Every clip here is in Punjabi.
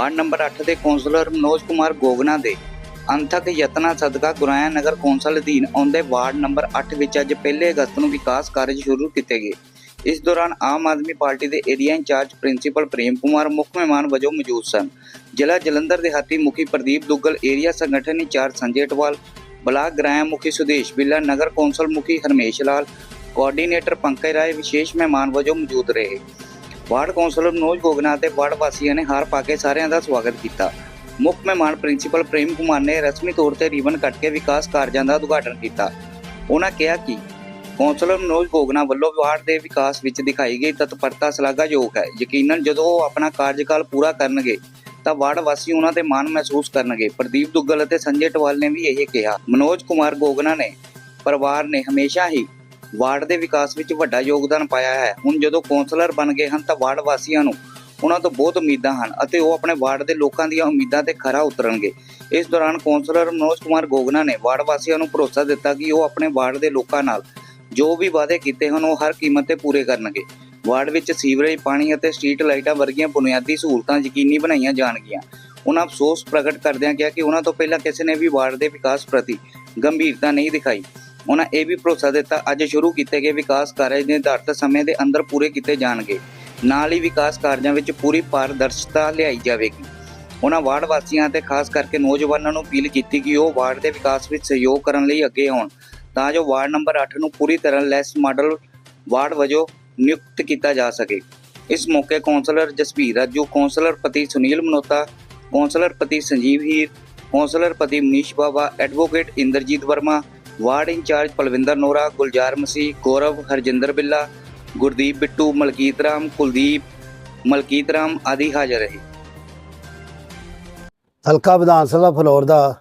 ਵਾਰਡ ਨੰਬਰ 8 ਦੇ ਕੌਂਸਲਰ ਮਨੋਜ ਕੁਮਾਰ ਗੋਗਨਾ ਦੇ ਅੰਥਕ ਯਤਨਾਂ ਸਦਕਾ ਗੁਰਾਇਆ ਨਗਰ ਕੌਂਸਲ ਅਧੀਨ ਆਉਂਦੇ ਵਾਰਡ ਨੰਬਰ 8 ਵਿੱਚ ਅੱਜ ਪਹਿਲੇ ਅਗਸਤ ਨੂੰ ਵਿਕਾਸ ਕਾਰਜ ਸ਼ੁਰੂ ਕੀਤੇ ਗਏ। ਇਸ ਦੌਰਾਨ ਆਮ ਆਦਮੀ ਪਾਰਟੀ ਦੇ area incharge principal Prem Kumar, ਮੁੱਖ ਮਹਿਮਾਨ ਵਜੋਂ ਮੌਜੂਦ ਸਨ। ਜ਼ਿਲ੍ਹਾ ਜਲੰਧਰ ਦੇ ਹਾਤੀ ਮੁਖੀ ਪ੍ਰਦੀਪ ਦੁੱਗਲ, ਏਰੀਆ ਸੰਗਠਨ in charge Sanjay Atwal block gram ਮੁਖੀ ਸੁਦੇਸ਼ ਬਿੱਲਾ, ਨਗਰ ਕੌਂਸਲ ਮੁਖੀ ਹਰਮੇਸ਼ ਲਾਲ, ਕੋਆਰਡੀਨੇਟਰ ਪੰਕਜ ਰਾਏ ਵਿਸ਼ੇਸ਼ ਮਹਿਮਾਨ ਵਜੋਂ ਮੌਜੂਦ ਰਹੇ। ਵਾਰਡ ਕੌਂਸਲਰ ਮਨੋਜ ਗੋਗਨਾ ਅਤੇ ਵਾਰਡ ਵਾਸੀਆਂ ਨੇ ਹਾਰ ਪਾ ਕੇ ਸਾਰਿਆਂ ਦਾ ਸਵਾਗਤ ਕੀਤਾ। ਮੁੱਖ ਮਹਿਮਾਨ ਪ੍ਰਿੰਸੀਪਲ ਪ੍ਰੇਮ ਕੁਮਾਰ ਨੇ ਰਸਮੀ ਤੌਰ ਤੇ ਰੀਬਨ ਕੱਟ ਕੇ ਵਿਕਾਸ ਕਾਰਜਾਂ ਦਾ ਉਦਘਾਟਨ ਕੀਤਾ। ਉਹਨਾਂ ਕਿਹਾ ਕਿ ਕੌਂਸਲਰ ਮਨੋਜ ਗੋਗਨਾ ਵੱਲੋਂ ਵਾਰਡ ਦੇ ਵਿਕਾਸ ਵਿੱਚ ਦਿਖਾਈ ਗਈ ਤਤਪਰਤਾ ਸ਼ਲਾਘਾਯੋਗ ਹੈ। ਯਕੀਨਨ ਜਦੋਂ ਉਹ ਆਪਣਾ ਕਾਰਜਕਾਲ ਪੂਰਾ ਕਰਨਗੇ, ਤਾਂ ਵਾਰਡ ਵਾਸੀ ਉਹਨਾਂ ਤੇ ਮਾਣ ਮਹਿਸੂਸ ਕਰਨਗੇ। ਪ੍ਰਦੀਪ ਦੁੱਗਲ ਅਤੇ ਸੰਜੇ ਟਵਾਲ ਨੇ ਵੀ ਇਹ ਕਿਹਾ। ਮਨੋਜ ਕੁਮਾਰ ਗੋਗਨਾ ਨੇ, ਪਰਿਵਾਰ ਨੇ ਹਮੇਸ਼ਾ ਹੀ ਵਾਰਡ ਦੇ ਵਿਕਾਸ ਵਿੱਚ ਵੱਡਾ ਯੋਗਦਾਨ ਪਾਇਆ ਹੈ। ਹੁਣ ਜਦੋਂ ਕੌਂਸਲਰ ਬਣ ਗਏ ਹਨ ਤਾਂ ਵਾਰਡ ਵਾਸੀਆਂ ਨੂੰ ਉਹਨਾਂ ਤੋਂ ਬਹੁਤ ਉਮੀਦਾਂ ਹਨ ਅਤੇ ਉਹ ਆਪਣੇ ਵਾਰਡ ਦੇ ਲੋਕਾਂ ਦੀਆਂ ਉਮੀਦਾਂ ਤੇ ਖਰਾ ਉਤਰਨਗੇ। ਇਸ ਦੌਰਾਨ ਕੌਂਸਲਰ ਮਨੋਜ ਕੁਮਾਰ ਗੋਗਨਾ ਨੇ ਵਾਰਡ ਵਾਸੀਆਂ ਨੂੰ ਭਰੋਸਾ ਦਿੱਤਾ ਕਿ ਉਹ ਆਪਣੇ ਵਾਰਡ ਦੇ ਲੋਕਾਂ ਨਾਲ ਜੋ ਵੀ ਵਾਅਦੇ ਕੀਤੇ ਹਨ ਉਹ ਹਰ ਕੀਮਤ ਤੇ ਪੂਰੇ ਕਰਨਗੇ। ਵਾਰਡ ਵਿੱਚ ਸੀਵਰੇਜ, ਪਾਣੀ ਅਤੇ ਸਟਰੀਟ ਲਾਈਟਾਂ ਵਰਗੀਆਂ ਬੁਨਿਆਦੀ ਸਹੂਲਤਾਂ ਯਕੀਨੀ ਬਣਾਈਆਂ ਜਾਣਗੀਆਂ। ਉਹਨਾਂ ਅਫਸੋਸ ਪ੍ਰਗਟ ਕਰਦਿਆਂ ਕਿਹਾ ਕਿ ਉਹਨਾਂ ਤੋਂ ਪਹਿਲਾਂ ਕਿਸੇ ਨੇ ਵੀ ਵਾਰਡ ਦੇ ਵਿਕਾਸ ਪ੍ਰਤੀ ਗੰਭੀਰਤਾ ਨਹੀਂ ਦਿਖਾਈ। ਉਹਨਾਂ ਇਹ ਵੀ ਭਰੋਸਾ ਦਿੱਤਾ, ਅੱਜ ਸ਼ੁਰੂ ਕੀਤੇ ਗਏ ਵਿਕਾਸ ਕਾਰਜ ਨਿਰਧਾਰਤ ਸਮੇਂ ਦੇ ਅੰਦਰ ਪੂਰੇ ਕੀਤੇ ਜਾਣਗੇ। ਨਾਲ ਹੀ ਵਿਕਾਸ ਕਾਰਜਾਂ ਵਿੱਚ ਪੂਰੀ ਪਾਰਦਰਸ਼ਤਾ ਲਿਆਈ ਜਾਵੇਗੀ। ਉਹਨਾਂ ਵਾਰਡ ਵਾਸੀਆਂ ਤੇ ਖਾਸ ਕਰਕੇ ਨੌਜਵਾਨਾਂ ਨੂੰ ਅਪੀਲ ਕੀਤੀ ਕਿ ਉਹ ਵਾਰਡ ਦੇ ਵਿਕਾਸ ਵਿੱਚ ਸਹਿਯੋਗ ਕਰਨ ਲਈ ਅੱਗੇ ਆਉਣ, ਤਾਂ ਜੋ ਵਾਰਡ ਨੰਬਰ 8 ਨੂੰ ਪੂਰੀ ਤਰ੍ਹਾਂ ਲੈਸ ਮਾਡਲ ਵਾਰਡ ਵਜੋਂ ਨਿਯੁਕਤ ਕੀਤਾ ਜਾ ਸਕੇ। ਇਸ ਮੌਕੇ ਕੌਂਸਲਰ ਜਸਵੀਰ ਰਾਜੂ ਕੌਂਸਲਰ ਪਤੀ ਸੁਨੀਲ ਮਨੋਤਾ, ਕੌਂਸਲਰ ਪਤੀ ਸੰਜੀਵ ਹੀਰ, ਕੌਂਸਲਰ ਪਤੀ Manish Bawa, advocate Inderjit Verma ward incharge Palwinder Nora, Gulzar Masih, Gaurav Harjinder Billa, Gurdeep Bittu, Malkit Ram, Kuldeep, Malkit Ram ਆਦਿ ਹਾਜ਼ਰ ਰਹੇ। ਹਲਕਾ ਵਿਧਾਨ ਸਭਾ ਫਲੋਰ ਦਾ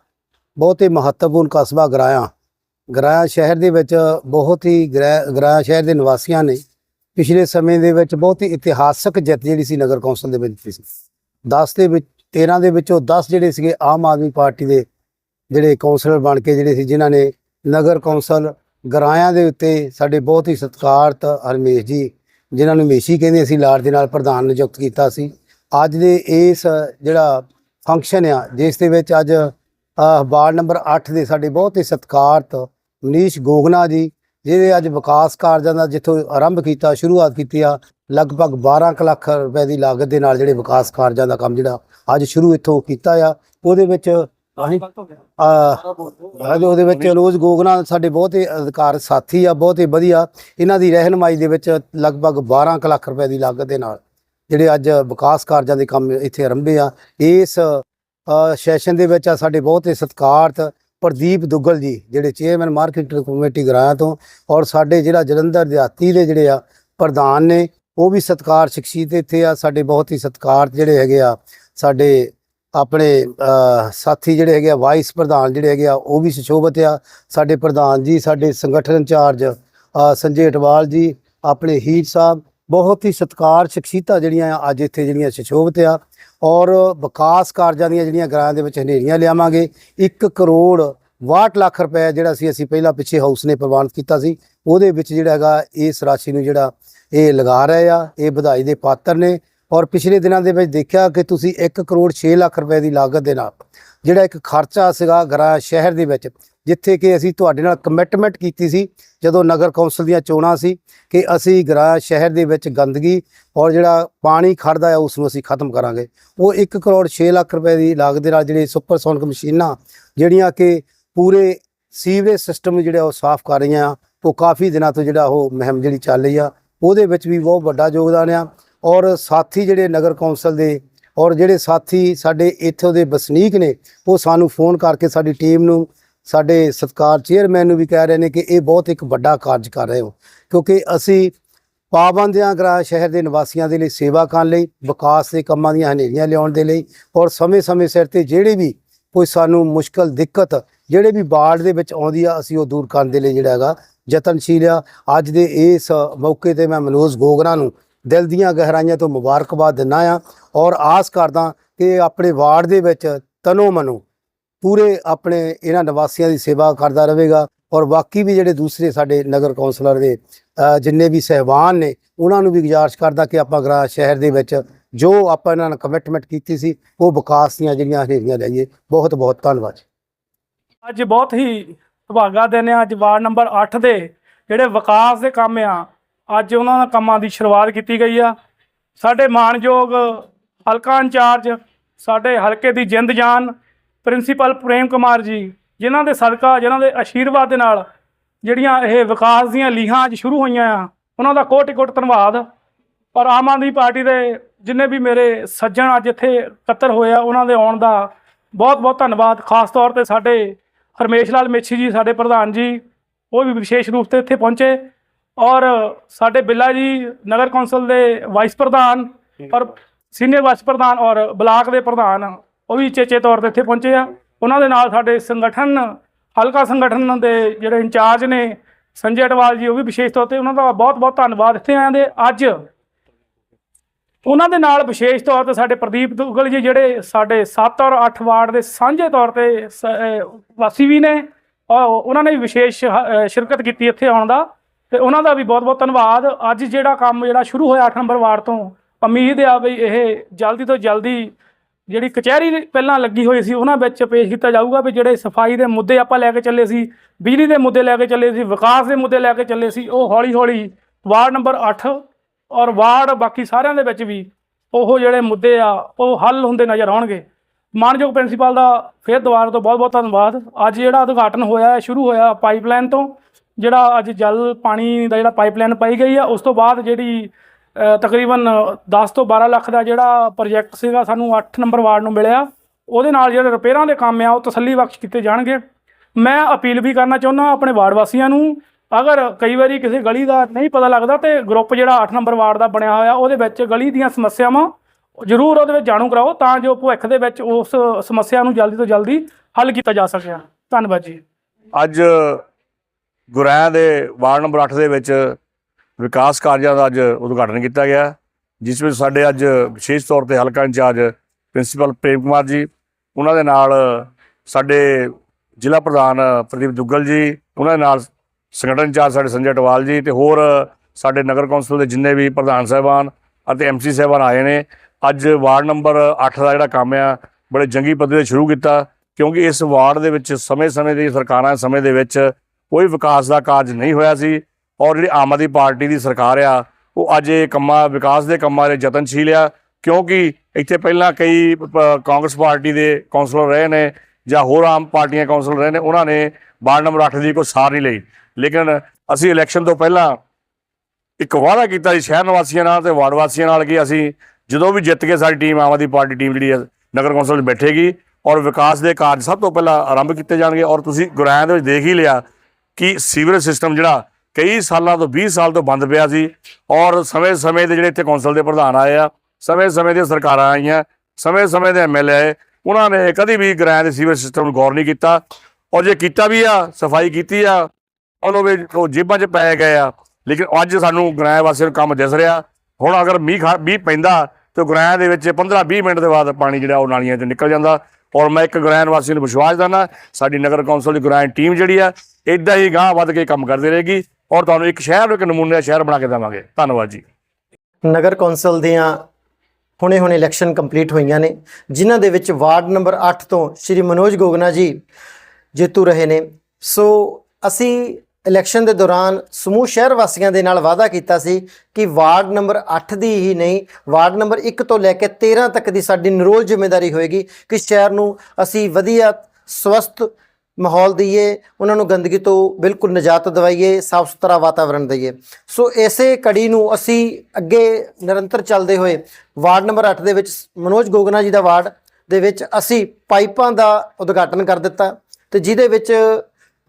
ਬਹੁਤ ਹੀ ਮਹੱਤਵਪੂਰਨ ਕਸਬਾ ਗਰਾਇਆ। ਗਰਾਇਆ ਸ਼ਹਿਰ ਦੇ ਵਿੱਚ ਬਹੁਤ ਹੀ ਗਰਾ- ਗਰਾਇਆ ਸ਼ਹਿਰ ਦੇ ਨਿਵਾਸੀਆਂ ਨੇ ਪਿਛਲੇ ਸਮੇਂ ਦੇ ਵਿੱਚ ਬਹੁਤ ਹੀ ਇਤਿਹਾਸਕ ਜਿੱਤ ਜਿਹੜੀ ਸੀ ਨਗਰ ਕੌਂਸਲ ਦੇ ਵਿੱਚ ਦਿੱਤੀ ਸੀ। 10 ਦੇ ਵਿੱਚ 13 ਦੇ ਵਿੱਚੋਂ 10 ਜਿਹੜੇ ਸੀਗੇ ਆਮ ਆਦਮੀ ਪਾਰਟੀ ਦੇ ਜਿਹੜੇ ਕੌਂਸਲਰ ਬਣ ਕੇ ਜਿਹੜੇ ਸੀ, ਜਿਨ੍ਹਾਂ ਨੇ ਨਗਰ ਕੌਂਸਲ ਗਰਾਇਆਂ ਦੇ ਉੱਤੇ ਸਾਡੇ ਬਹੁਤ ਹੀ ਸਤਿਕਾਰਤ ਹਰਮੇਸ਼ ਜੀ, ਜਿਨ੍ਹਾਂ ਨੂੰ ਮੇਸ਼ੀ ਕਹਿੰਦੇ ਅਸੀਂ ਲਾੜ ਦੇ ਨਾਲ ਪ੍ਰਧਾਨ ਨਿਯੁਕਤ ਕੀਤਾ ਸੀ। ਅੱਜ ਦੇ ਇਸ ਜਿਹੜਾ ਫੰਕਸ਼ਨ ਆ, ਜਿਸ ਦੇ ਵਿੱਚ ਅੱਜ ਵਾਰਡ ਨੰਬਰ 8 ਦੇ ਸਾਡੇ ਬਹੁਤ ਹੀ ਸਤਿਕਾਰਤ ਮਨੀਸ਼ ਗੋਗਨਾ ਜੀ, ਜਿਹਦੇ ਅੱਜ ਵਿਕਾਸ ਕਾਰਜਾਂ ਦਾ ਜਿੱਥੋਂ ਆਰੰਭ ਕੀਤਾ, ਸ਼ੁਰੂਆਤ ਕੀਤੀ ਆ, ਲਗਭਗ 12 ਕੁ ਲੱਖ ਰੁਪਏ ਦੀ ਲਾਗਤ ਦੇ ਨਾਲ ਜਿਹੜੇ ਵਿਕਾਸ ਕਾਰਜਾਂ ਦਾ ਕੰਮ ਜਿਹੜਾ ਅੱਜ ਸ਼ੁਰੂ ਇੱਥੋਂ ਕੀਤਾ ਆ। ਉਹਦੇ ਵਿੱਚ ਅਹ, ਅੱਜ ਉਹਦੇ ਵਿੱਚ ਰੋਜ਼ ਗੋਗਨਾ ਸਾਡੇ ਬਹੁਤ ਹੀ ਅਧਿਕਾਰ ਸਾਥੀ ਆ ਬਹੁਤ ਹੀ ਵਧੀਆ। ਇਹਨਾਂ ਦੀ ਰਹਿਨਮਾਈ ਦੇ ਵਿੱਚ ਲਗਭਗ 12 ਕੁ ਲੱਖ ਰੁਪਏ ਦੀ ਲਾਗਤ ਦੇ ਨਾਲ ਜਿਹੜੇ ਅੱਜ ਵਿਕਾਸ ਕਾਰਜਾਂ ਦੇ ਕੰਮ ਇੱਥੇ ਆਰੰਭੇ ਆ। ਇਸ ਸੈਸ਼ਨ ਦੇ ਵਿੱਚ ਆ ਸਾਡੇ ਬਹੁਤ ਹੀ ਸਤਿਕਾਰਤ ਪ੍ਰਦੀਪ ਦੁੱਗਲ ਜੀ ਜਿਹੜੇ ਚੇਅਰਮੈਨ ਮਾਰਕੀਟ ਕਮੇਟੀ ਗਰਾਇਆ ਤੋਂ ਔਰ ਸਾਡੇ ਜਿਹੜਾ ਜਲੰਧਰ ਦਿਹਾਤੀ ਦੇ ਜਿਹੜੇ ਆ ਪ੍ਰਧਾਨ ਨੇ ਉਹ ਵੀ ਸਤਿਕਾਰ ਸ਼ਖਸੀਅਤ ਇੱਥੇ ਆ। ਸਾਡੇ ਬਹੁਤ ਹੀ ਸਤਿਕਾਰਤ ਜਿਹੜੇ ਹੈਗੇ ਆ ਸਾਡੇ ਆਪਣੇ ਸਾਥੀ ਜਿਹੜੇ ਹੈਗੇ ਆ, ਵਾਈਸ ਪ੍ਰਧਾਨ ਜਿਹੜੇ ਹੈਗੇ ਆ, ਉਹ ਵੀ ਸੁਸ਼ੋਭਿਤ ਆ। ਸਾਡੇ ਪ੍ਰਧਾਨ ਜੀ, ਸਾਡੇ ਸੰਗਠਨ ਇੰਚਾਰਜ ਸੰਜੇ ਅਟਵਾਲ ਜੀ, ਆਪਣੇ ਹੀਰ ਸਾਹਿਬ, ਬਹੁਤ ਹੀ ਸਤਿਕਾਰ ਸ਼ਖਸੀਅਤਾਂ ਜਿਹੜੀਆਂ ਆ, ਅੱਜ ਇੱਥੇ ਜਿਹੜੀਆਂ ਸੁਸ਼ੋਭਿਤ ਆ। ਔਰ ਵਿਕਾਸ ਕਾਰਜਾਂ ਦੀਆਂ ਜਿਹੜੀਆਂ ਗ੍ਰਾਂ ਦੇ ਵਿੱਚ ਹਨੇਰੀਆਂ ਲਿਆਵਾਂਗੇ। 1 ਕਰੋੜ 62 ਲੱਖ ਰੁਪਏ ਜਿਹੜਾ ਸੀ, ਅਸੀਂ ਪਹਿਲਾਂ ਪਿੱਛੇ ਹਾਊਸ ਨੇ ਪ੍ਰਵਾਨਿਤ ਕੀਤਾ ਸੀ। ਉਹਦੇ ਵਿੱਚ ਜਿਹੜਾ ਹੈਗਾ, ਇਸ ਰਾਸ਼ੀ ਨੂੰ ਜਿਹੜਾ ਇਹ ਲਗਾ ਰਹੇ ਆ, ਇਹ ਵਧਾਈ ਦੇ ਪਾਤਰ ਨੇ। ਔਰ ਪਿਛਲੇ ਦਿਨਾਂ ਦੇ ਵਿੱਚ ਦੇਖਿਆ ਕਿ ਤੁਸੀਂ 1 ਕਰੋੜ 6 ਲੱਖ ਰੁਪਏ ਦੀ ਲਾਗਤ ਦੇ ਨਾਲ ਜਿਹੜਾ ਇੱਕ ਖਰਚਾ ਸੀਗਾ ਗ੍ਰਾਂ ਸ਼ਹਿਰ ਦੇ ਵਿੱਚ, ਜਿੱਥੇ ਕਿ ਅਸੀਂ ਤੁਹਾਡੇ ਨਾਲ ਕਮਿਟਮੈਂਟ ਕੀਤੀ ਸੀ, ਜਦੋਂ ਨਗਰ ਕੌਂਸਲ ਦੀਆਂ ਚੋਣਾਂ ਸੀ, ਕਿ ਅਸੀਂ ਗ੍ਰਾਂ ਸ਼ਹਿਰ ਦੇ ਵਿੱਚ ਗੰਦਗੀ ਔਰ ਜਿਹੜਾ ਪਾਣੀ ਖੜਦਾ ਹੈ ਉਸ ਨੂੰ ਅਸੀਂ ਖਤਮ ਕਰਾਂਗੇ। ਉਹ 1 ਕਰੋੜ 6 ਲੱਖ ਰੁਪਏ ਦੀ ਲਾਗਤ ਦੇ ਨਾਲ ਜਿਹੜੇ ਸੁਪਰਸੋਨਿਕ ਮਸ਼ੀਨਾਂ, ਜਿਹੜੀਆਂ ਕਿ ਪੂਰੇ ਸੀਵਰੇਜ ਸਿਸਟਮ ਨੂੰ ਜਿਹੜਾ ਉਹ ਸਾਫ਼ ਕਰ ਰਹੀਆਂ, ਉਹ ਕਾਫੀ ਦਿਨਾਂ ਤੋਂ ਜਿਹੜਾ ਉਹ ਮੁਹਿੰਮ ਜਿਹੜੀ ਚੱਲ ਰਹੀ ਆ, ਉਹਦੇ ਵਿੱਚ ਵੀ ਬਹੁਤ ਵੱਡਾ ਯੋਗਦਾਨ ਆ। ਔਰ ਸਾਥੀ ਜਿਹੜੇ ਨਗਰ ਕੌਂਸਲ ਦੇ ਔਰ ਜਿਹੜੇ ਸਾਥੀ ਸਾਡੇ ਇੱਥੋਂ ਦੇ ਵਸਨੀਕ ਨੇ, ਉਹ ਸਾਨੂੰ ਫੋਨ ਕਰਕੇ ਸਾਡੀ ਟੀਮ ਨੂੰ, ਸਾਡੇ ਸਤਕਾਰ ਚੇਅਰਮੈਨ ਨੂੰ ਵੀ ਕਹਿ ਰਹੇ ਨੇ ਕਿ ਇਹ ਬਹੁਤ ਇੱਕ ਵੱਡਾ ਕਾਰਜ ਕਰ ਰਹੇ ਹੋ। ਕਿਉਂਕਿ ਅਸੀਂ ਪਾਬੰਦੀਆਂ ਗ੍ਰਾਮ ਸ਼ਹਿਰ ਦੇ ਨਿਵਾਸੀਆਂ ਦੇ ਲਈ ਸੇਵਾ ਕਰਨ ਲਈ, ਵਿਕਾਸ ਦੇ ਕੰਮਾਂ ਦੀਆਂ ਹਨੇਰੀਆਂ ਲਿਆਉਣ ਦੇ ਲਈ ਔਰ ਸਮੇਂ-ਸਮੇਂ ਸਿਰ ਤੇ ਜਿਹੜੇ ਵੀ ਕੋਈ ਸਾਨੂੰ ਮੁਸ਼ਕਲ, ਦਿੱਕਤ ਜਿਹੜੇ ਵੀ ਬਾੜ ਦੇ ਵਿੱਚ ਆਉਂਦੀ ਆ, ਅਸੀਂ ਉਹ ਦੂਰ ਕਰਨ ਦੇ ਲਈ ਜਿਹੜਾ ਹੈਗਾ ਯਤਨਸ਼ੀਲ ਆ। ਅੱਜ ਦੇ ਇਸ ਮੌਕੇ ਤੇ ਮੈਂ ਮਨੋਜ ਗੋਗਰਾ ਨੂੰ ਦਿਲ ਦੀਆਂ ਗਹਿਰਾਈਆਂ ਤੋਂ ਮੁਬਾਰਕਬਾਦ ਦਿੰਦਾ ਆ ਔਰ ਆਸ ਕਰਦਾ ਕਿ ਆਪਣੇ ਵਾਰਡ ਦੇ ਵਿੱਚ ਤਨੋ ਮਨੋ ਪੂਰੇ ਆਪਣੇ ਇਹਨਾਂ ਨਿਵਾਸੀਆਂ ਦੀ ਸੇਵਾ ਕਰਦਾ ਰਹੇਗਾ ਔਰ ਬਾਕੀ ਵੀ ਜਿਹੜੇ ਦੂਸਰੇ ਸਾਡੇ ਨਗਰ ਕੌਂਸਲਰ ਦੇ ਜਿੰਨੇ ਵੀ ਸਹਿਬਾਨ ਨੇ, ਉਹਨਾਂ ਨੂੰ ਵੀ ਗੁਜ਼ਾਰਿਸ਼ ਕਰਦਾ ਕਿ ਆਪਾਂ ਗ੍ਰਾ ਸ਼ਹਿਰ ਦੇ ਵਿੱਚ ਜੋ ਆਪਾਂ ਇਹਨਾਂ ਨਾਲ ਕਮਿਟਮੈਂਟ ਕੀਤੀ ਸੀ, ਉਹ ਵਿਕਾਸ ਦੀਆਂ ਜਿਹੜੀਆਂ ਹਨੇਰੀਆਂ ਲਈਏ। ਬਹੁਤ ਬਹੁਤ ਧੰਨਵਾਦ ਅੱਜ ਬਹੁਤ ਹੀ ਸੁਭਾਗਾ ਦਿਨ ਆ। ਅੱਜ ਵਾਰਡ ਨੰਬਰ 8 ਦੇ ਜਿਹੜੇ ਵਿਕਾਸ ਦੇ ਕੰਮ ਆ ਅੱਜ ਉਹਨਾਂ ਦਾ ਕੰਮਾਂ ਦੀ ਸ਼ੁਰੂਆਤ ਕੀਤੀ ਗਈ ਆ। ਸਾਡੇ ਮਾਨਯੋਗ ਹਲਕਾ ਇੰਚਾਰਜ, ਸਾਡੇ ਹਲਕੇ ਦੀ ਜਿੰਦ ਜਾਨ, ਪ੍ਰਿੰਸੀਪਲ ਪ੍ਰੇਮ ਕੁਮਾਰ ਜੀ, ਜਿਨ੍ਹਾਂ ਦੇ ਸਦਕਾ, ਜਿਨ੍ਹਾਂ ਦੇ ਆਸ਼ੀਰਵਾਦ ਦੇ ਨਾਲ ਜਿਹੜੀਆਂ ਇਹ ਵਿਕਾਸ ਦੀਆਂ ਲੀਹਾਂ ਅੱਜ ਸ਼ੁਰੂ ਹੋਈਆਂ ਆ, ਉਹਨਾਂ ਦਾ ਕੋਟਿ ਕੋਟ ਧੰਨਵਾਦ। ਔਰ ਆਮ ਆਦਮੀ ਪਾਰਟੀ ਦੇ ਜਿੰਨੇ ਵੀ ਮੇਰੇ ਸੱਜਣ ਅੱਜ ਇੱਥੇ ਇਕੱਤਰ ਹੋਏ ਆ, ਉਹਨਾਂ ਦੇ ਆਉਣ ਦਾ ਬਹੁਤ ਬਹੁਤ ਧੰਨਵਾਦ। ਖਾਸ ਤੌਰ ਤੇ ਸਾਡੇ ਹਰਮੇਸ਼ ਲਾਲ ਮੇਛੀ ਜੀ, ਸਾਡੇ ਪ੍ਰਧਾਨ ਜੀ, ਉਹ ਵੀ ਵਿਸ਼ੇਸ਼ ਰੂਪ ਤੇ ਇੱਥੇ ਪਹੁੰਚੇ। ਔਰ ਸਾਡੇ ਬਿੱਲਾ ਜੀ ਨਗਰ ਕੌਂਸਲ ਦੇ ਵਾਈਸ ਪ੍ਰਧਾਨ ਔਰ ਸੀਨੀਅਰ ਵਾਈਸ ਪ੍ਰਧਾਨ ਔਰ ਬਲਾਕ ਦੇ ਪ੍ਰਧਾਨ ਉਹ ਵੀ ਚੇਚੇ ਤੌਰ ਤੇ ਇੱਥੇ ਪਹੁੰਚੇ ਆ। ਉਹਨਾਂ ਦੇ ਨਾਲ ਸਾਡੇ ਸੰਗਠਨ ਹਲਕਾ ਸੰਗਠਨ ਦੇ ਜਿਹੜੇ ਇੰਚਾਰਜ ਨੇ ਸੰਜੇ ਅਟਵਾਲ ਜੀ ਉਹ ਵੀ ਵਿਸ਼ੇਸ਼ ਤੌਰ ਤੇ ਉਹਨਾਂ ਦਾ ਬਹੁਤ ਬਹੁਤ ਧੰਨਵਾਦ ਇੱਥੇ ਆਏ ਦੇ। ਅੱਜ ਉਹਨਾਂ ਦੇ ਨਾਲ ਵਿਸ਼ੇਸ਼ ਤੌਰ ਤੇ ਸਾਡੇ ਪ੍ਰਦੀਪ ਦੁੱਗਲ ਜੀ ਜਿਹੜੇ ਸਾਡੇ 7 ਔਰ 8 ਵਾਰਡ ਦੇ ਸਾਂਝੇ ਤੌਰ ਤੇ ਵਾਸੀ ਵੀ ਨੇ ਔਰ ਉਹਨਾਂ ਨੇ ਵੀ ਵਿਸ਼ੇਸ਼ ਸ਼ਿਰਕਤ ਕੀਤੀ ਇੱਥੇ ਆਉਣ ਦਾ। ਤੇ ਉਹਨਾਂ ਦਾ ਵੀ ਬਹੁਤ ਬਹੁਤ ਧੰਨਵਾਦ। ਅੱਜ ਜਿਹੜਾ ਕੰਮ ਜਿਹੜਾ ਸ਼ੁਰੂ ਹੋਇਆ 8 ਨੰਬਰ ਵਾਰਡ ਤੋਂ, ਉਮੀਦ ਆ ਵੀ ਇਹ ਜਲਦੀ ਤੋਂ ਜਲਦੀ ਜਿਹੜੀ ਕਚਹਿਰੀ ਪਹਿਲਾਂ ਲੱਗੀ ਹੋਈ ਸੀ, ਉਹਨਾਂ ਵਿੱਚ ਪੇਸ਼ ਕੀਤਾ ਜਾਊਗਾ ਵੀ ਜਿਹੜੇ ਸਫ਼ਾਈ ਦੇ ਮੁੱਦੇ ਆਪਾਂ ਲੈ ਕੇ ਚੱਲੇ ਸੀ, ਬਿਜਲੀ ਦੇ ਮੁੱਦੇ ਲੈ ਕੇ ਚੱਲੇ ਸੀ, ਵਿਕਾਸ ਦੇ ਮੁੱਦੇ ਲੈ ਕੇ ਚੱਲੇ ਸੀ, ਉਹ ਹੌਲੀ ਹੌਲੀ ਵਾਰਡ ਨੰਬਰ 8 ਔਰ ਵਾਰਡ ਬਾਕੀ ਸਾਰਿਆਂ ਦੇ ਵਿੱਚ ਵੀ ਉਹ ਜਿਹੜੇ ਮੁੱਦੇ ਆ, ਉਹ ਹੱਲ ਹੁੰਦੇ ਨਜ਼ਰ ਆਉਣਗੇ। ਮਾਨਯੋਗ ਪ੍ਰਿੰਸੀਪਲ ਦਾ ਫਿਰ ਦੁਬਾਰਾ ਤੋਂ ਬਹੁਤ ਬਹੁਤ ਧੰਨਵਾਦ। ਅੱਜ ਜਿਹੜਾ ਉਦਘਾਟਨ ਹੋਇਆ ਹੈ ਸ਼ੁਰੂ ਹੋਇਆ ਪਾਈਪਲਾਈਨ ਤੋਂ ਜਿਹੜਾ ਅੱਜ ਜਲ ਪਾਣੀ ਦਾ ਜਿਹੜਾ ਪਾਈਪਲਾਈਨ ਪਾਈ ਗਈ ਆ, ਉਸ ਤੋਂ ਬਾਅਦ ਜਿਹੜੀ ਤਕਰੀਬਨ 10 ਤੋਂ 12 ਲੱਖ ਦਾ ਜਿਹੜਾ ਪ੍ਰੋਜੈਕਟ ਸੀਗਾ, ਸਾਨੂੰ 8 ਨੰਬਰ ਵਾਰਡ ਨੂੰ ਮਿਲਿਆ। ਉਹਦੇ ਨਾਲ ਜਿਹੜੇ ਰਿਪੇਅਰਾਂ ਦੇ ਕੰਮ ਆ, ਉਹ ਤਸੱਲੀ ਬਖਸ਼ ਕੀਤੇ ਜਾਣਗੇ। ਮੈਂ ਅਪੀਲ ਵੀ ਕਰਨਾ ਚਾਹੁੰਦਾ ਆਪਣੇ ਵਾਰਡ ਵਾਸੀਆਂ ਨੂੰ, ਅਗਰ ਕਈ ਵਾਰੀ ਕਿਸੇ ਗਲੀ ਦਾ ਨਹੀਂ ਪਤਾ ਲੱਗਦਾ ਤੇ ਗਰੁੱਪ ਜਿਹੜਾ 8 ਨੰਬਰ ਵਾਰਡ ਦਾ ਬਣਿਆ ਹੋਇਆ, ਉਹਦੇ ਵਿੱਚ ਗਲੀ ਦੀਆਂ ਸਮੱਸਿਆਵਾਂ ਜ਼ਰੂਰ ਉਹਦੇ ਵਿੱਚ ਜਾਣੂ ਕਰਾਓ, ਤਾਂ ਜੋ ਭਵਿੱਖ ਦੇ ਵਿੱਚ ਉਸ ਸਮੱਸਿਆ ਨੂੰ ਜਲਦੀ ਤੋਂ ਜਲਦੀ ਹੱਲ ਕੀਤਾ ਜਾ ਸਕੇ। ਧੰਨਵਾਦ ਜੀ। ਅੱਜ ਗੁਰੈਂ ਦੇ ਵਾਰਡ ਨੰਬਰ 8 ਦੇ ਵਿੱਚ ਵਿਕਾਸ ਕਾਰਜਾਂ ਦਾ ਅੱਜ ਉਦਘਾਟਨ ਕੀਤਾ ਗਿਆ, ਜਿਸ ਵਿੱਚ ਸਾਡੇ ਅੱਜ ਵਿਸ਼ੇਸ਼ ਤੌਰ ਤੇ ਹਲਕਾ ਇੰਚਾਰਜ ਪ੍ਰਿੰਸੀਪਲ ਪ੍ਰੇਮ ਕੁਮਾਰ ਜੀ, ਉਹਨਾਂ ਦੇ ਨਾਲ ਸਾਡੇ ਜ਼ਿਲ੍ਹਾ ਪ੍ਰਧਾਨ ਪ੍ਰਦੀਪ ਦੁੱਗਲ ਜੀ, ਉਹਨਾਂ ਦੇ ਨਾਲ ਸੰਗਠਨ ਇੰਚਾਰਜ ਸਾਡੇ ਸੰਜੇ ਟਵਾਲ ਜੀ ਤੇ ਹੋਰ ਸਾਡੇ ਨਗਰ ਕੌਂਸਲ ਦੇ ਜਿੰਨੇ ਵੀ ਪ੍ਰਧਾਨ ਸਾਹਿਬਾਨ ਅਤੇ ਐਮਸੀ ਸਾਹਿਬਾਨ ਆਏ ਨੇ। ਅੱਜ ਵਾਰਡ ਨੰਬਰ 8 ਦਾ ਜਿਹੜਾ ਕੰਮ ਆ, ਬੜੇ ਜੰਗੀ ਪੱਧਰ ਤੇ ਸ਼ੁਰੂ ਕੀਤਾ, ਕਿਉਂਕਿ ਇਸ ਵਾਰਡ ਦੇ ਵਿੱਚ ਸਮੇਂ-ਸਮੇਂ ਦੀ ਸਰਕਾਰਾਂ, ਸਮੇਂ ਦੇ ਵਿੱਚ ਕੋਈ ਵਿਕਾਸ ਦਾ ਕਾਰਜ ਨਹੀਂ ਹੋਇਆ ਸੀ ਔਰ ਜਿਹੜੀ ਆਮ ਆਦਮੀ ਪਾਰਟੀ ਦੀ ਸਰਕਾਰ ਆ, ਉਹ ਅੱਜ ਇਹ ਕੰਮਾਂ, ਵਿਕਾਸ ਦੇ ਕੰਮਾਂ ਦੇ ਯਤਨਸ਼ੀਲ ਆ, ਕਿਉਂਕਿ ਇੱਥੇ ਪਹਿਲਾਂ ਕਈ ਕਾਂਗਰਸ ਪਾਰਟੀ ਦੇ ਕੌਂਸਲਰ ਰਹੇ ਨੇ ਜਾਂ ਹੋਰ ਆਮ ਪਾਰਟੀਆਂ ਕੌਂਸਲਰ ਰਹੇ ਨੇ, ਉਹਨਾਂ ਨੇ ਵਾਰਡ ਨੰਬਰ 8 ਦੀ ਕੋਈ ਸਾਰ ਨਹੀਂ ਲਈ। ਲੇਕਿਨ ਅਸੀਂ ਇਲੈਕਸ਼ਨ ਤੋਂ ਪਹਿਲਾਂ ਇੱਕ ਵਾਅਦਾ ਕੀਤਾ ਸੀ, ਸ਼ਹਿਰ ਨਿਵਾਸੀਆਂ ਨਾਲ ਤੇ ਵਾਰਡ ਵਾਸੀਆਂ ਨਾਲ ਕਿ ਅਸੀਂ ਜਦੋਂ ਵੀ ਜਿੱਤ ਕੇ ਸਾਡੀ team, Aam Aadmi party team ਜਿਹੜੀ ਹੈ ਨਗਰ ਕੌਂਸਲ 'ਚ ਬੈਠੇਗੀ ਔਰ ਵਿਕਾਸ ਦੇ ਕਾਰਜ ਸਭ ਤੋਂ ਪਹਿਲਾਂ ਆਰੰਭ ਕੀਤੇ ਜਾਣਗੇ ਔਰ ਤੁਸੀਂ ਗੁਰਾਇਆਂ ਦੇ ਵਿੱਚ ਦੇਖ ਹੀ ਲਿਆ ਕਿ ਸੀਵਰੇਜ ਸਿਸਟਮ ਜਿਹੜਾ ਕਈ ਸਾਲਾਂ ਤੋਂ 20 ਸਾਲ ਤੋਂ ਬੰਦ ਪਿਆ ਸੀ ਔਰ ਸਮੇਂ-ਸਮੇਂ ਦੇ ਜਿਹੜੇ ਇੱਥੇ ਕੌਂਸਲ ਦੇ ਪ੍ਰਧਾਨ ਆਏ ਆ, ਸਮੇਂ-ਸਮੇਂ ਦੀਆਂ ਸਰਕਾਰਾਂ ਆਈਆਂ, ਸਮੇਂ-ਸਮੇਂ ਦੇ ਐਮਐਲਏ ਆਏ, ਉਹਨਾਂ ਨੇ ਕਦੀ ਵੀ ਗੁਰਾਇਆਂ ਦੇ ਸੀਵਰੇਜ ਸਿਸਟਮ ਨੂੰ ਗੌਰ ਨਹੀਂ ਕੀਤਾ ਔਰ ਜੇ ਕੀਤਾ ਵੀ ਆ, ਸਫ਼ਾਈ ਕੀਤੀ ਆ ਉਹਨਾਂ ਵਿੱਚ ਉਹ ਜੇਬਾਂ 'ਚ ਪੈ ਗਏ ਆ, ਲੇਕਿਨ ਅੱਜ ਸਾਨੂੰ ਗੁਰਾਇਆ ਵਾਸੀਆਂ ਨੂੰ ਕੰਮ ਦਿਸ ਰਿਹਾ, ਹੁਣ ਅਗਰ ਮੀਂਹ ਖਾ, ਮੀਂਹ ਪੈਂਦਾ ਤੇ ਗੁਰਾਇਆ ਦੇ ਵਿੱਚ 15-20 ਮਿੰਟ ਦੇ ਬਾਅਦ ਪਾਣੀ ਜਿਹੜਾ ਉਹ ਨਾਲੀਆਂ 'ਚ ਨਿਕਲ ਜਾਂਦਾ ਔਰ ਮੈਂ ਇੱਕ ਗੁਰਾਇਆਂ ਵਾਸੀ ਨੂੰ ਵਿਸ਼ਵਾਸ ਦਿੰਦਾ, ਸਾਡੀ ਨਗਰ ਕੌਂਸਲ ਦੀ ਗੁਰਾਇਆਂ ਟੀਮ ਜਿਹੜੀ ਆ ਇਦਾਂ ਹੀ ਗਾਂਹ ਵੱਧ ਕੇ ਕੰਮ ਕਰਦੀ ਰਹੇਗੀ ਔਰ ਤੁਹਾਨੂੰ ਇੱਕ ਸ਼ਹਿਰ ਨੂੰ ਇੱਕ ਨਮੂਨੇ ਦਾ ਸ਼ਹਿਰ ਬਣਾ ਕੇ ਦੇਵਾਂਗੇ। ਧੰਨਵਾਦ ਜੀ। ਨਗਰ ਕੌਂਸਲ ਦੀਆਂ ਹੁਣੇ ਹੁਣੇ ਇਲੈਕਸ਼ਨ ਕੰਪਲੀਟ ਹੋਈਆਂ ਨੇ, ਜਿਨ੍ਹਾਂ ਦੇ ਵਿੱਚ ਵਾਰਡ ਨੰਬਰ 8 ਤੋਂ ਸ਼੍ਰੀ ਮਨੋਜ ਗੋਗਨਾ ਜੀ ਜੇਤੂ ਰਹੇ ਨੇ। ਸੋ ਅਸੀਂ ਇਲੈਕਸ਼ਨ ਦੇ ਦੌਰਾਨ ਸਮੂਹ ਸ਼ਹਿਰ ਵਾਸੀਆਂ ਦੇ ਨਾਲ ਵਾਅਦਾ ਕੀਤਾ ਸੀ ਕਿ ਵਾਰਡ ਨੰਬਰ 8 ਦੀ ਹੀ ਨਹੀਂ, ਵਾਰਡ ਨੰਬਰ 1 ਤੋਂ ਲੈ ਕੇ 13 ਤੱਕ ਦੀ ਸਾਡੀ ਨਿਰੋਲ ਜ਼ਿੰਮੇਵਾਰੀ ਹੋਏਗੀ ਕਿ ਸ਼ਹਿਰ ਨੂੰ ਅਸੀਂ ਵਧੀਆ, ਸਵਸਥ ਮਾਹੌਲ ਦਈਏ, ਉਹਨਾਂ ਨੂੰ ਗੰਦਗੀ ਤੋਂ ਬਿਲਕੁਲ ਨਿਜਾਤ ਦਿਵਾਈਏ ਸਾਫ਼ ਸੁਥਰਾ ਵਾਤਾਵਰਣ ਦਈਏ। ਸੋ ਇਸੇ ਕੜੀ ਨੂੰ ਅਸੀਂ ਅੱਗੇ ਨਿਰੰਤਰ ਚੱਲਦੇ ਹੋਏ ਵਾਰਡ ਨੰਬਰ 8 ਦੇ ਵਿੱਚ ਮਨੋਜ ਗੋਗਨਾ ਜੀ ਦਾ ਵਾਰਡ ਦੇ ਵਿੱਚ ਅਸੀਂ ਪਾਈਪਾਂ ਦਾ ਉਦਘਾਟਨ ਕਰ ਦਿੱਤਾ ਤੇ ਜਿਹਦੇ ਵਿੱਚ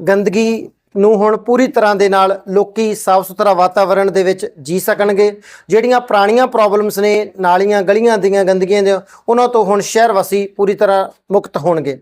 ਗੰਦਗੀ ਨੂੰ ਹੁਣ ਪੂਰੀ ਤਰ੍ਹਾਂ ਦੇ ਨਾਲ ਲੋਕੀ ਸਾਫ਼ ਸੁਥਰਾ ਵਾਤਾਵਰਣ ਦੇ ਵਿੱਚ ਜੀ ਸਕਣਗੇ। ਜਿਹੜੀਆਂ ਪੁਰਾਣੀਆਂ ਪ੍ਰੋਬਲਮਸ ਨੇ, ਨਾਲੀਆਂ, ਗਲੀਆਂ ਦੀਆਂ ਗੰਦਗੀਆਂ ਦੀਆਂ ਉਹਨਾਂ ਤੋਂ ਹੁਣ ਸ਼ਹਿਰ ਵਾਸੀ ਪੂਰੀ ਤਰ੍ਹਾਂ ਮੁਕਤ ਹੋਣਗੇ।